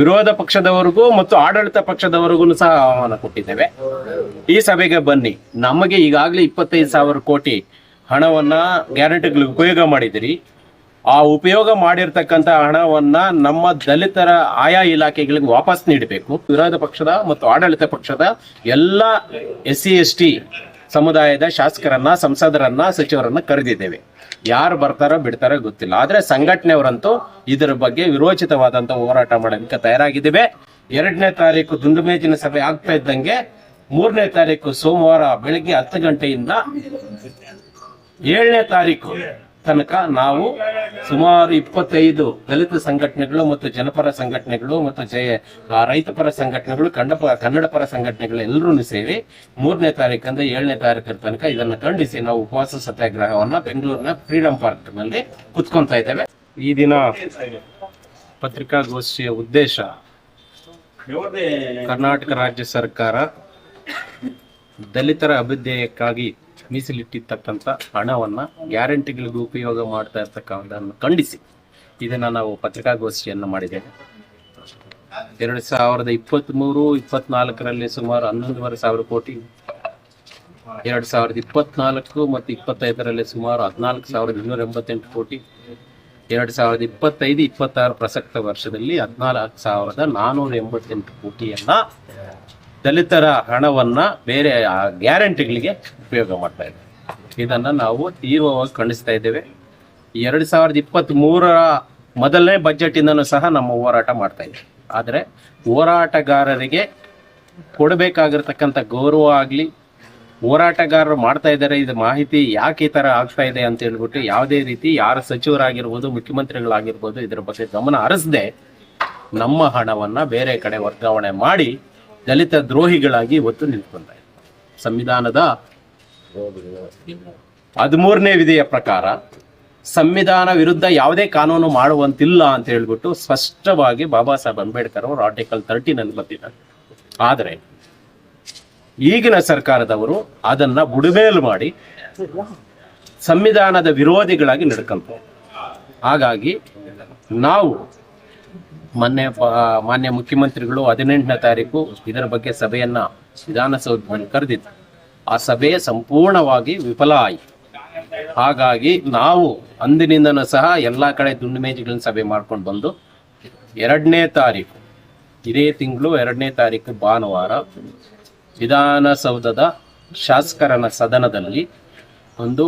ವಿರೋಧ ಪಕ್ಷದವರಿಗೂ ಮತ್ತು ಆಡಳಿತ ಪಕ್ಷದವರಿಗೂ ಸಹ ಆಹ್ವಾನ ಕೊಟ್ಟಿದ್ದೇವೆ. ಈ ಸಭೆಗೆ ಬನ್ನಿ. ನಮಗೆ ಈಗಾಗಲೇ ಇಪ್ಪತ್ತೈದು ಸಾವಿರ ಕೋಟಿ ಹಣವನ್ನ ಗ್ಯಾರಂಟಿಗಳಿಗೆ ಉಪಯೋಗ ಮಾಡಿದಿರಿ ಆ ಉಪಯೋಗ ಮಾಡಿರ್ತಕ್ಕಂಥ ಹಣವನ್ನ ನಮ್ಮ ದಲಿತರ ಆಯಾ ಇಲಾಖೆಗಳಿಗೆ ವಾಪಸ್ ನೀಡಬೇಕು. ವಿರೋಧ ಪಕ್ಷದ ಮತ್ತು ಆಡಳಿತ ಪಕ್ಷದ ಎಲ್ಲ ಎಸ್ ಸಿ ಎಸ್ ಟಿ ಸಮುದಾಯದ ಶಾಸಕರನ್ನ, ಸಂಸದರನ್ನ, ಸಚಿವರನ್ನ ಕರೆದಿದ್ದೇವೆ. ಯಾರು ಬರ್ತಾರೋ ಬಿಡ್ತಾರೋ ಗೊತ್ತಿಲ್ಲ. ಆದ್ರೆ ಸಂಘಟನೆಯವರಂತೂ ಇದರ ಬಗ್ಗೆ ವಿರೋಚಿತವಾದಂತ ಹೋರಾಟ ಮಾಡೋದಕ್ಕೆ ತಯಾರಾಗಿದ್ದೇವೆ. ಎರಡನೇ ತಾರೀಕು ದುಂಡುಮೇಜಿನ ಸಭೆ ಆಗ್ತಾ ಇದ್ದಂಗೆ ಮೂರನೇ ತಾರೀಕು ಸೋಮವಾರ ಬೆಳಗ್ಗೆ ಹತ್ತು ಗಂಟೆಯಿಂದ ಏಳನೇ ತಾರೀಕು ತನಕ ನಾವು ಸುಮಾರು ಇಪ್ಪತ್ತೈದು ದಲಿತ ಸಂಘಟನೆಗಳು ಮತ್ತು ಜನಪರ ಸಂಘಟನೆಗಳು ಮತ್ತು ಜಯ ರೈತಪರ ಸಂಘಟನೆಗಳು ಕಂಡ ಕನ್ನಡ ಪರ ಸಂಘಟನೆಗಳು ಎಲ್ಲರೂ ಸೇರಿ ಮೂರನೇ ತಾರೀಕಿಂದ ಏಳನೇ ತಾರೀಕರ ತನಕ ಇದನ್ನು ಖಂಡಿಸಿ ನಾವು ಉಪವಾಸ ಸತ್ಯಾಗ್ರಹವನ್ನ ಬೆಂಗಳೂರಿನ ಫ್ರೀಡಂ ಪಾರ್ಕ್ನಲ್ಲಿ ಕುತ್ಕೊಂತಾ ಇದ್ದೇವೆ. ಈ ದಿನ ಪತ್ರಿಕಾಗೋಷ್ಠಿಯ ಉದ್ದೇಶ ಕರ್ನಾಟಕ ರಾಜ್ಯ ಸರ್ಕಾರ ದಲಿತರ ಅಭ್ಯುದಯಕ್ಕಾಗಿ ಮೀಸಲಿಟ್ಟಿರ್ತಕ್ಕಂಥ ಹಣವನ್ನ ಗ್ಯಾರಂಟಿಗಳಿಗೆ ಉಪಯೋಗ ಮಾಡ್ತಾ ಇರ್ತಕ್ಕಂಥದ್ದನ್ನು ಖಂಡಿಸಿ. ಇದನ್ನು ನಾವು ಪತ್ರಿಕಾಗೋಷ್ಠಿಯನ್ನು ಮಾಡಿದ್ದೇವೆ. ಎರಡು ಸಾವಿರದ ಇಪ್ಪತ್ತ್ಮೂರು ಇಪ್ಪತ್ನಾಲ್ಕರಲ್ಲಿ ಸುಮಾರು ಹನ್ನೊಂದುವರೆ ಸಾವಿರ ಕೋಟಿ, ಎರಡು ಸಾವಿರದ ಇಪ್ಪತ್ನಾಲ್ಕು ಮತ್ತು ಇಪ್ಪತ್ತೈದರಲ್ಲಿ ಸುಮಾರು ಹದಿನಾಲ್ಕು ಸಾವಿರದ ಇನ್ನೂರ ಎಂಬತ್ತೆಂಟು ಕೋಟಿ, ಎರಡು ಸಾವಿರದ ಇಪ್ಪತ್ತೈದು, ಇಪ್ಪತ್ತಾರು ಪ್ರಸಕ್ತ ವರ್ಷದಲ್ಲಿ ಹದಿನಾಲ್ಕು ಸಾವಿರದ ನಾನ್ನೂರ ಎಂಬತ್ತೆಂಟು ಕೋಟಿಯನ್ನ ದಲಿತರ ಹಣವನ್ನ ಬೇರೆ ಗ್ಯಾರಂಟಿಗಳಿಗೆ ಉಪಯೋಗ ಮಾಡ್ತಾ ಇದೆ. ಇದನ್ನ ನಾವು ತೀವ್ರವಾಗಿ ಖಂಡಿಸ್ತಾ ಇದ್ದೇವೆ. ಎರಡು ಸಾವಿರದ ಇಪ್ಪತ್ತ್ ಮೂರರ ಮೊದಲನೇ ಬಜೆಟ್ ಇಂದನೂ ಸಹ ನಮ್ಮ ಹೋರಾಟ ಮಾಡ್ತಾ ಇದ್ದೇವೆ ಆದರೆ ಹೋರಾಟಗಾರರಿಗೆ ಕೊಡಬೇಕಾಗಿರ್ತಕ್ಕಂಥ ಗೌರವ ಆಗಲಿ, ಹೋರಾಟಗಾರರು ಮಾಡ್ತಾ ಇದ್ದಾರೆ, ಇದು ಮಾಹಿತಿ ಯಾಕೆ ಈ ತರ ಆಗ್ತಾ ಇದೆ ಅಂತ ಹೇಳ್ಬಿಟ್ಟು ಯಾವುದೇ ರೀತಿ ಯಾರ ಸಚಿವರಾಗಿರ್ಬೋದು, ಮುಖ್ಯಮಂತ್ರಿಗಳಾಗಿರ್ಬೋದು, ಇದರ ಬಗ್ಗೆ ಗಮನ ಹರಿಸದೆ ನಮ್ಮ ಹಣವನ್ನ ಬೇರೆ ಕಡೆ ವರ್ಗಾವಣೆ ಮಾಡಿ ದಲಿತ ದ್ರೋಹಿಗಳಾಗಿ ಇವತ್ತು ಇದ್ದಾರೆ ಸಂವಿಧಾನದ ಹದಿಮೂರನೇ ವಿಧಿಯ ಪ್ರಕಾರ ಸಂವಿಧಾನ ವಿರುದ್ಧ ಯಾವುದೇ ಕಾನೂನು ಮಾಡುವಂತಿಲ್ಲ ಅಂತ ಹೇಳ್ಬಿಟ್ಟು ಸ್ಪಷ್ಟವಾಗಿ ಬಾಬಾ ಸಾಹೇಬ್ ಅಂಬೇಡ್ಕರ್ ಅವರು ಆರ್ಟಿಕಲ್ ತರ್ಟಿನಲ್ಲಿ ಬಂದಿದ್ದಾರೆ ಆದರೆ ಈಗಿನ ಸರ್ಕಾರದವರು ಅದನ್ನ ಬುಡಮೇಲು ಮಾಡಿ ಸಂವಿಧಾನದ ವಿರೋಧಿಗಳಾಗಿ ನಡ್ಕೊಂತಾರೆ ಹಾಗಾಗಿ ನಾವು ಮೊನ್ನೆ ಮಾನ್ಯ ಮುಖ್ಯಮಂತ್ರಿಗಳು ಹದಿನೆಂಟನೇ ತಾರೀಕು ಇದರ ಬಗ್ಗೆ ಸಭೆಯನ್ನ ವಿಧಾನಸೌಧದಲ್ಲಿ ಕರೆದಿತ್ತು ಆ ಸಭೆ ಸಂಪೂರ್ಣವಾಗಿ ವಿಫಲ ಆಯಿತು. ಹಾಗಾಗಿ ನಾವು ಅಂದಿನಿಂದನೂ ಸಹ ಎಲ್ಲಾ ಕಡೆ ದುಂಡು ಮೇಜಿಗಳನ್ನ ಸಭೆ ಮಾಡ್ಕೊಂಡು ಬಂದು ಎರಡನೇ ತಾರೀಕು, ಇದೇ ತಿಂಗಳು ಎರಡನೇ ತಾರೀಕು ಭಾನುವಾರ ವಿಧಾನಸೌಧದ ಶಾಸಕರನ ಸದನದಲ್ಲಿ ಒಂದು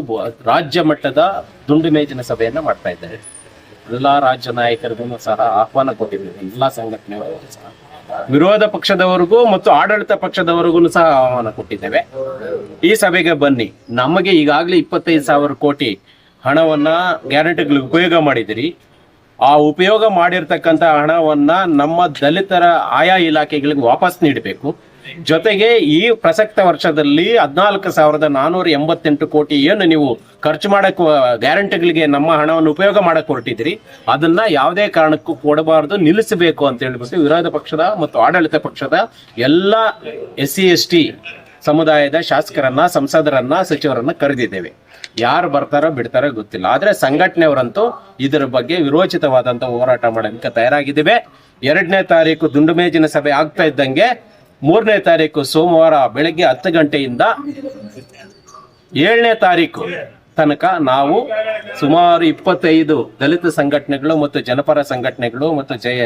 ರಾಜ್ಯ ಮಟ್ಟದ ದುಂಡು ಮೇಜಿನ ಸಭೆಯನ್ನು ಮಾಡ್ತಾ ಇದ್ದಾರೆ ಎಲ್ಲಾ ರಾಜ್ಯ ನಾಯಕರಿಗೂ ಸಹ ಆಹ್ವಾನ ಕೊಟ್ಟಿದ್ದೇವೆ ಎಲ್ಲಾ ಸಂಘಟನೆಗಳಿಗೂ ಸಹ. ವಿರೋಧ ಪಕ್ಷದವರಿಗೂ ಮತ್ತು ಆಡಳಿತ ಪಕ್ಷದವರಿಗೂ ಸಹ ಆಹ್ವಾನ ಕೊಟ್ಟಿದ್ದೇವೆ. ಈ ಸಭೆಗೆ ಬನ್ನಿ. ನಮಗೆ ಈಗಾಗಲೇ ಇಪ್ಪತ್ತೈದು ಸಾವಿರ ಕೋಟಿ ಹಣವನ್ನ ಗ್ಯಾರಂಟಿಗಳಿಗೆ ಉಪಯೋಗ ಮಾಡಿದಿರಿ ಆ ಉಪಯೋಗ ಮಾಡಿರ್ತಕ್ಕಂಥ ಹಣವನ್ನ ನಮ್ಮ ದಲಿತರ ಆಯಾ ಇಲಾಖೆಗಳಿಗೆ ವಾಪಸ್ ನೀಡಬೇಕು. ಜೊತೆಗೆ ಈ ಪ್ರಸಕ್ತ ವರ್ಷದಲ್ಲಿ ಹದಿನಾಲ್ಕು ಸಾವಿರದ ನಾನೂರ ಎಂಬತ್ತೆಂಟು ಕೋಟಿ ಏನು ನೀವು ಖರ್ಚು ಮಾಡಕ್ಕೆ ಗ್ಯಾರಂಟಿಗಳಿಗೆ ನಮ್ಮ ಹಣವನ್ನು ಉಪಯೋಗ ಮಾಡಕ್ಕೆ ಹೊರಟಿದ್ರಿ ಅದನ್ನ ಯಾವುದೇ ಕಾರಣಕ್ಕೂ ಕೊಡಬಾರದು, ನಿಲ್ಲಿಸಬೇಕು ಅಂತ ಹೇಳ್ಬಿಟ್ಟು ವಿರೋಧ ಪಕ್ಷದ ಮತ್ತು ಆಡಳಿತ ಪಕ್ಷದ ಎಲ್ಲ ಎಸ್ ಸಿ ಎಸ್ ಟಿ ಸಮುದಾಯದ ಶಾಸಕರನ್ನ, ಸಂಸದರನ್ನ, ಸಚಿವರನ್ನ ಕರೆದಿದ್ದೇವೆ. ಯಾರು ಬರ್ತಾರೋ ಬಿಡ್ತಾರೋ ಗೊತ್ತಿಲ್ಲ. ಆದ್ರೆ ಸಂಘಟನೆಯವರಂತೂ ಇದರ ಬಗ್ಗೆ ವಿರೋಚಿತವಾದಂತ ಹೋರಾಟ ಮಾಡೋದಕ್ಕೆ ತಯಾರಾಗಿದ್ದೇವೆ. ಎರಡನೇ ತಾರೀಕು ದುಂಡುಮೇಜಿನ ಸಭೆ ಆಗ್ತಾ ಇದ್ದಂಗೆ ಮೂರನೇ ತಾರೀಕು ಸೋಮವಾರ ಬೆಳಗ್ಗೆ ಹತ್ತು ಗಂಟೆಯಿಂದ ಏಳನೇ ತಾರೀಕು ತನಕ ನಾವು ಸುಮಾರು ಇಪ್ಪತ್ತೈದು ದಲಿತ ಸಂಘಟನೆಗಳು ಮತ್ತು ಜನಪರ ಸಂಘಟನೆಗಳು ಮತ್ತು ಜಯ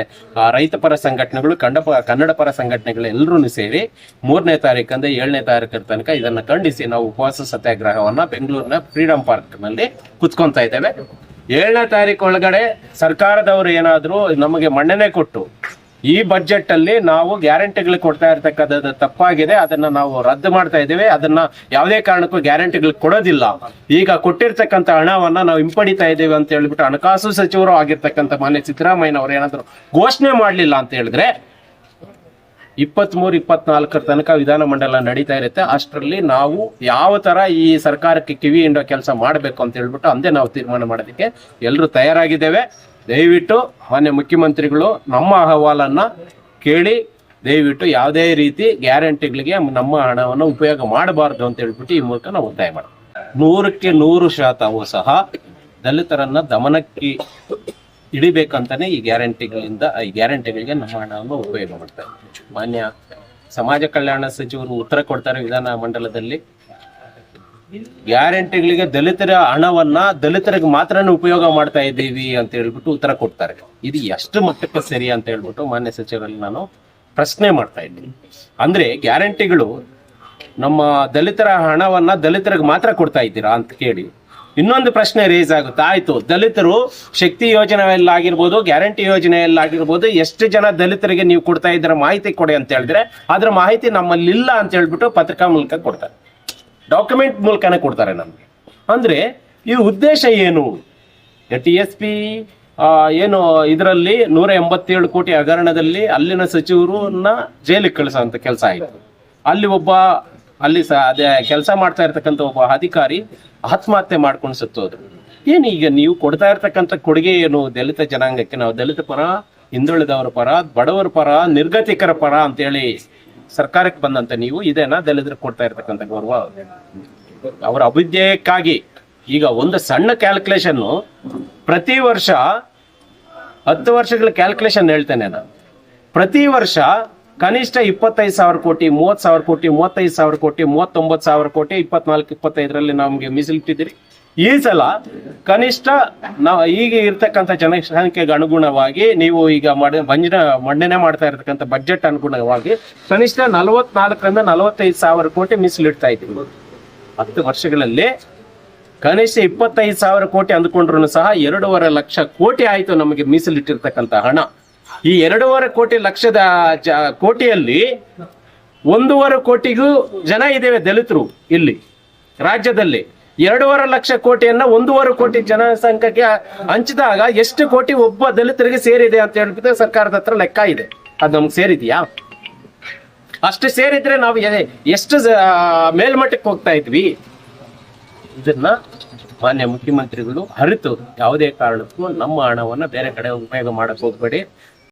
ರೈತಪರ ಸಂಘಟನೆಗಳು ಕಂಡಪ ಕನ್ನಡ ಪರ ಸಂಘಟನೆಗಳು ಎಲ್ಲರೂ ಸೇರಿ ಮೂರನೇ ತಾರೀಕಿಂದ ಏಳನೇ ತಾರೀಕರ ತನಕ ಇದನ್ನ ಖಂಡಿಸಿ ನಾವು ಉಪವಾಸ ಸತ್ಯಾಗ್ರಹವನ್ನ ಬೆಂಗಳೂರಿನ ಫ್ರೀಡಂ ಪಾರ್ಕ್ನಲ್ಲಿ ಕುತ್ಕೊಂತಾ ಇದ್ದೇವೆ. ಏಳನೇ ತಾರೀಕು ಒಳಗಡೆ ಸರ್ಕಾರದವರು ಏನಾದರೂ ನಮಗೆ ಮಣ್ಣನೆ ಕೊಟ್ಟು ಈ ಬಜೆಟ್ ಅಲ್ಲಿ ನಾವು ಗ್ಯಾರಂಟಿಗಳು ಕೊಡ್ತಾ ಇರ್ತಕ್ಕಂಥದ್ದು ತಪ್ಪಾಗಿದೆ. ಅದನ್ನ ನಾವು ರದ್ದು ಮಾಡ್ತಾ ಇದ್ದೇವೆ. ಅದನ್ನ ಯಾವುದೇ ಕಾರಣಕ್ಕೂ ಗ್ಯಾರಂಟಿಗಳು ಕೊಡೋದಿಲ್ಲ. ಈಗ ಕೊಟ್ಟಿರ್ತಕ್ಕಂಥ ಹಣವನ್ನ ನಾವು ಹಿಂಪಡಿತಾ ಇದ್ದೇವೆ ಅಂತ ಹೇಳ್ಬಿಟ್ಟು ಹಣಕಾಸು ಸಚಿವರು ಆಗಿರ್ತಕ್ಕಂಥ ಮಾನ್ಯ ಸಿದ್ದರಾಮಯ್ಯನವರು ಏನಾದ್ರು ಘೋಷಣೆ ಮಾಡಲಿಲ್ಲ ಅಂತ ಹೇಳಿದ್ರೆ ಇಪ್ಪತ್ಮೂರು, ಇಪ್ಪತ್ನಾಲ್ಕರ ತನಕ ವಿಧಾನಮಂಡಲ ನಡೀತಾ ಇರುತ್ತೆ. ಅಷ್ಟರಲ್ಲಿ ನಾವು ಯಾವ ಥರ ಈ ಸರ್ಕಾರಕ್ಕೆ ಕಿವಿ ಹಿಂಡೋ ಕೆಲಸ ಮಾಡಬೇಕು ಅಂತ ಹೇಳ್ಬಿಟ್ಟು ಅಂದೇ ನಾವು ತೀರ್ಮಾನ ಮಾಡೋದಕ್ಕೆ ಎಲ್ಲರೂ ತಯಾರಾಗಿದ್ದೇವೆ. ದಯವಿಟ್ಟು ಮಾನ್ಯ ಮುಖ್ಯಮಂತ್ರಿಗಳು ನಮ್ಮ ಅಹವಾಲನ್ನು ಕೇಳಿ, ದಯವಿಟ್ಟು ಯಾವುದೇ ರೀತಿ ಗ್ಯಾರಂಟಿಗಳಿಗೆ ನಮ್ಮ ಹಣವನ್ನು ಉಪಯೋಗ ಮಾಡಬಾರ್ದು ಅಂತ ಹೇಳ್ಬಿಟ್ಟು ಈ ಮೂಲಕ ನಾವು ಒತ್ತಾಯ ಮಾಡೋಣ ನೂರಕ್ಕೆ ನೂರು ಶಾತವೂ ಸಹ ದಲಿತರನ್ನ ದಮನಕ್ಕೆ ಹಿಡಿಬೇಕಂತಾನೆ ಈ ಗ್ಯಾರಂಟಿಗಳಿಂದ, ಈ ಗ್ಯಾರಂಟಿಗಳಿಗೆ ನಮ್ಮ ಹಣವನ್ನು ಉಪಯೋಗ ಮಾಡ್ತಾರೆ. ಮಾನ್ಯ ಸಮಾಜ ಕಲ್ಯಾಣ ಸಚಿವರು ಉತ್ತರ ಕೊಡ್ತಾರೆ ವಿಧಾನ ಮಂಡಲದಲ್ಲಿ. ಗ್ಯಾರಂಟಿಗಳಿಗೆ ದಲಿತರ ಹಣವನ್ನ ದಲಿತರಿಗೆ ಮಾತ್ರ ಉಪಯೋಗ ಮಾಡ್ತಾ ಇದ್ದೀವಿ ಅಂತ ಹೇಳ್ಬಿಟ್ಟು ಉತ್ತರ ಕೊಡ್ತಾರೆ. ಇದು ಎಷ್ಟು ಮಟ್ಟಕ್ಕೆ ಸರಿ ಅಂತ ಹೇಳ್ಬಿಟ್ಟು ಮಾನ್ಯ ಸಚಿವರಲ್ಲಿ ನಾನು ಪ್ರಶ್ನೆ ಮಾಡ್ತಾ ಇದ್ದೀನಿ. ಅಂದ್ರೆ ಗ್ಯಾರಂಟಿಗಳು ನಮ್ಮ ದಲಿತರ ಹಣವನ್ನ ದಲಿತರಿಗೆ ಮಾತ್ರ ಕೊಡ್ತಾ ಇದ್ದೀರಾ ಅಂತ ಕೇಳಿ. ಇನ್ನೊಂದು ಪ್ರಶ್ನೆ ರೇಸ್ ಆಗುತ್ತೆ. ಆಯ್ತು, ದಲಿತರು ಶಕ್ತಿ ಯೋಜನೆಯಲ್ಲಾಗಿರ್ಬೋದು ಗ್ಯಾರಂಟಿ ಯೋಜನೆಯಲ್ಲಾಗಿರ್ಬೋದು, ಎಷ್ಟು ಜನ ದಲಿತರಿಗೆ ನೀವು ಕೊಡ್ತಾ ಇದ್ರ ಮಾಹಿತಿ ಕೊಡಿ ಅಂತ ಹೇಳಿದ್ರೆ ಅದ್ರ ಮಾಹಿತಿ ನಮ್ಮಲ್ಲಿ ಇಲ್ಲ ಅಂತ ಹೇಳ್ಬಿಟ್ಟು ಪತ್ರಿಕಾ ಮೂಲಕ ಕೊಡ್ತಾರೆ. ಡಾಕ್ಯುಮೆಂಟ್ ಮೂಲಕನೇ ಕೊಡ್ತಾರೆ ನಮಗೆ. ಅಂದ್ರೆ ಈ ಉದ್ದೇಶ ಏನು? ಟಿ ಎಸ್ ಪಿ ಏನು ಇದರಲ್ಲಿ ನೂರ ಎಂಬತ್ತೇಳು ಕೋಟಿ ಹಗರಣದಲ್ಲಿ ಅಲ್ಲಿನ ಸಚಿವರನ್ನ ಜೈಲಿಗೆ ಕಳಿಸೋಂಥ ಕೆಲಸ ಆಯಿತು. ಅಲ್ಲಿ ಒಬ್ಬ ಅಲ್ಲಿ ಸಹ ಅದೇ ಕೆಲಸ ಮಾಡ್ತಾ ಇರ್ತಕ್ಕಂಥ ಒಬ್ಬ ಅಧಿಕಾರಿ ಆತ್ಮಹತ್ಯೆ ಮಾಡ್ಕೊಂಡು ಸತ್ತೋದ್ರು. ಏನು ಈಗ ನೀವು ಕೊಡ್ತಾ ಇರ್ತಕ್ಕಂಥ ಕೊಡುಗೆ ಏನು? ದಲಿತ ಜನಾಂಗಕ್ಕೆ ನಾವು ದಲಿತ ಪರ, ಹಿಂದುಳಿದವರ ಪರ, ಬಡವರ ಪರ, ನಿರ್ಗತಿಕರ ಪರ ಅಂತೇಳಿ ಸರ್ಕಾರಕ್ಕೆ ಬಂದಂತ ನೀವು ಇದೇನಾ ದಲಿತರು ಕೊಡ್ತಾ ಇರ್ತಕ್ಕಂಥ ಗೌರವ. ಅವರ ಅಭ್ಯುದಯಕ್ಕಾಗಿ ಈಗ ಒಂದು ಸಣ್ಣ ಕ್ಯಾಲ್ಕುಲೇಷನ್ ಪ್ರತಿ ವರ್ಷ ಹತ್ತು ವರ್ಷಗಳ ಕ್ಯಾಲ್ಕುಲೇಷನ್ ಹೇಳ್ತೇನೆ ನಾನು. ಪ್ರತಿ ವರ್ಷ ಕನಿಷ್ಠ ಇಪ್ಪತ್ತೈದು ಸಾವಿರ ಕೋಟಿ, ಮೂವತ್ತು ಸಾವಿರ ಕೋಟಿ, ಮೂವತ್ತೈದು ಸಾವಿರ ಕೋಟಿ, ಮೂವತ್ತೊಂಬತ್ತು ಸಾವಿರ ಕೋಟಿ, ಇಪ್ಪತ್ನಾಲ್ಕು, ಇಪ್ಪತ್ತೈದರಲ್ಲಿ ನಮಗೆ ಮೀಸಲಿಟ್ಟಿದ್ದೀರಿ ಈ ಸಲ ಕನಿಷ್ಠ ನಾವು ಈಗ ಇರ್ತಕ್ಕಂಥ ಜನಸಂಖ್ಯೆಗೆ ಅನುಗುಣವಾಗಿ ನೀವು ಈಗ ಮಾಡ, ಮಂಜಿನ, ಮಂಡನೆ ಮಾಡ್ತಾ ಇರತಕ್ಕಂಥ ಬಜೆಟ್ ಅನುಗುಣವಾಗಿ ಕನಿಷ್ಠ ನಲವತ್ನಾಲ್ಕರಿಂದ ನಲವತ್ತೈದು ಸಾವಿರ ಕೋಟಿ ಮೀಸಲಿಡ್ತಾ ಇದ್ದೀವಿ. ಹತ್ತು ವರ್ಷಗಳಲ್ಲಿ ಕನಿಷ್ಠ ಇಪ್ಪತ್ತೈದು ಸಾವಿರ ಕೋಟಿ ಅಂದ್ಕೊಂಡ್ರು ಸಹ ಎರಡೂವರೆ ಲಕ್ಷ ಕೋಟಿ ಆಯಿತು ನಮಗೆ ಮೀಸಲಿಟ್ಟಿರ್ತಕ್ಕಂಥ ಹಣ. ಈ ಎರಡೂವರೆ ಕೋಟಿ ಲಕ್ಷದ ಕೋಟಿಯಲ್ಲಿ ಒಂದೂವರೆ ಕೋಟಿಗೂ ಜನ ಇದ್ದೇವೆ ದಲಿತರು ಇಲ್ಲಿ, ರಾಜ್ಯದಲ್ಲಿ. ಎರಡೂವರೆ ಲಕ್ಷ ಕೋಟಿಯನ್ನ ಒಂದೂವರೆ ಕೋಟಿ ಜನಸಂಖ್ಯೆಗೆ ಹಂಚಿದಾಗ ಎಷ್ಟು ಕೋಟಿ ಒಬ್ಬ ದಲಿತರಿಗೆ ಸೇರಿದೆ ಅಂತ ಹೇಳ್ಬಿಟ್ಟು ಸರ್ಕಾರದ ಹತ್ರ ಲೆಕ್ಕ ಇದೆ. ಅದು ನಮ್ಗೆ ಸೇರಿದೆಯಾ? ಅಷ್ಟು ಸೇರಿದ್ರೆ ನಾವು ಎಷ್ಟು ಮೇಲ್ಮಟ್ಟಕ್ಕೆ ಹೋಗ್ತಾ ಇದ್ವಿ? ಇದನ್ನ ಮಾನ್ಯ ಮುಖ್ಯಮಂತ್ರಿಗಳು ಅರಿತು ಯಾವುದೇ ಕಾರಣಕ್ಕೂ ನಮ್ಮ ಹಣವನ್ನು ಬೇರೆ ಕಡೆ ಉಪಯೋಗ ಮಾಡಕ್ಕೆ ಹೋಗ್ಬೇಡಿ.